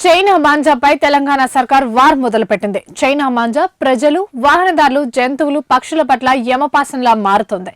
China మాంజాపై తెలంగాణ సర్కార్ war మొదలుపెట్టింది. చైనా మాంజా ప్రజలు వాహనదారులు జంతువులు పక్షుల పట్ల యమపాసంలా మారుతోంది.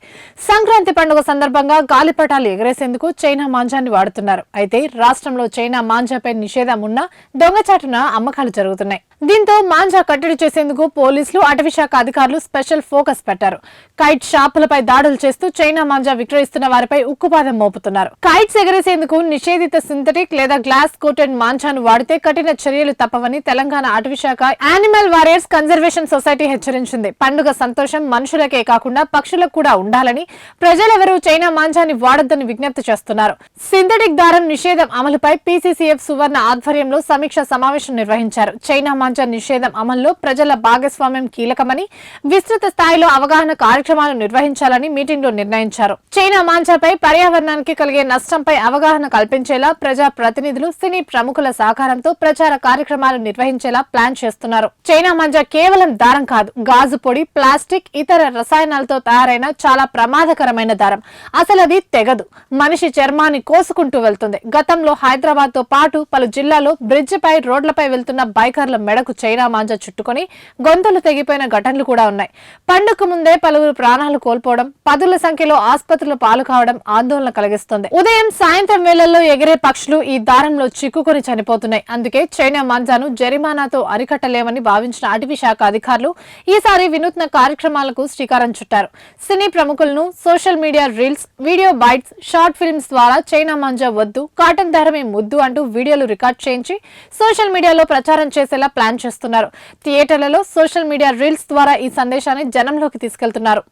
సంక్రాంతి పండుగ సందర్భంగా గాలిపటాలు ఎగరేసేందుకు చైనా మాంజాన్ని వాడుతున్నారు. అయితే రాష్ట్రంలో చైనా మాంజాపై నిషేధం ఉన్నా దొంగచాటున అమ్మకాలు జరుగుతున్నాయి. దీంతో మాంజా కట్టడి చేసేందుకు పోలీసులు అటవీశాఖ అధికారులు స్పెషల్ ఫోకస్ పెట్టారు. కైట్ షాపులపై దాడులు చేస్తూ చైనా మాంజా విక్రయిస్తున్న వారిపై ఉక్కుపాదం మోపుతున్నారు. కైట్స్ ఎగరేసేందుకు నిషేధిత సింథటిక్ లేదా గ్లాస్ కోటెడ్ మాంజాను వాడితే కఠిన చర్యలు తప్పవని తెలంగాణ అటవీశాఖ యానిమల్ వారియర్స్ కన్జర్వేషన్ సొసైటీ హెచ్చరించింది. పండుగ సంతోషం మనుషులకే కాకుండా పక్షులకు కూడా ఉండాలని ప్రజలెవరూ చైనా మాంజాన్ని వాడొద్దని విజ్ఞప్తి చేస్తున్నారు. సింథటిక్ దారం నిషేధం అమలుపై పీసీసీఎఫ్ సువర్ణ ఆధ్వర్యంలో సమీక్ష సమావేశం నిర్వహించారు. చైనా మాంజా నిషేధం అమల్లో ప్రజల భాగస్వామ్యం కీలకమని విస్తృత స్థాయిలో అవగాహన కార్యక్రమాలు నిర్వహించాలని మీటింగ్లో నిర్ణయించారు. చైనా మాంజాపై పర్యావరణానికి కలిగే నష్టంపై అవగాహన కల్పించేలా ప్రజా ప్రతినిధులు సినీ ప్రముఖుల సహకారంతో ప్రచార కార్యక్రమాలు నిర్వహించేలా ప్లాన్ చేస్తున్నారు. చైనా మాంజా కేవలం దారం కాదు గాజు పొడి ప్లాస్టిక్ ఇతర రసాయనాలతో తయారైన చాలా ప్రమాదకరమైన దారం. అసలు అది తెగదు. మనిషి చర్మాన్ని కోసుకుంటూ వెళ్తుంది. గతంలో హైదరాబాద్తో పాటు పలు జిల్లాలో బ్రిడ్జిపై రోడ్లపై వెళ్తున్న బైకర్ల మెడకు చైనా మాంజా చుట్టుకొని గొంతులు తెగిపోయిన ఘటనలు కూడా ఉన్నాయి. పండుగ ముందే పలువురు ప్రాణాలు కోల్పోవడం పదుల సంఖ్యలో ఆసుపత్రులు పాలు కావడం ఆందోళన కలిగిస్తుంది. ఉదయం సాయంత్రం వేళల్లో ఎగిరే పక్షులు ఈ దారంలో చిక్కుకొని చనిపోతున్నాయి. అందుకే చైనా మాంజాను జరిమానాతో అరికట్టలేమని భావించిన అటవీ శాఖ అధికారులు ఈసారి వినూత్న కార్యక్రమాలకు శ్రీకారం చుట్టారు. సినీ ప్రముఖులను social media reels video bites short films ద్వారా చైనా మాంజా వద్దు కాటన్ ధరమే ముద్దు అంటూ వీడియోలు రికార్డ్ చేయించి సోషల్ మీడియాలో ప్రచారం చేసేలా ప్లాన్ చేస్తున్నారు. థియేటర్లలో సోషల్ మీడియా రీల్స్ ద్వారా ఈ సందేశాన్ని జనంలోకి తీసుకెళ్తున్నారు.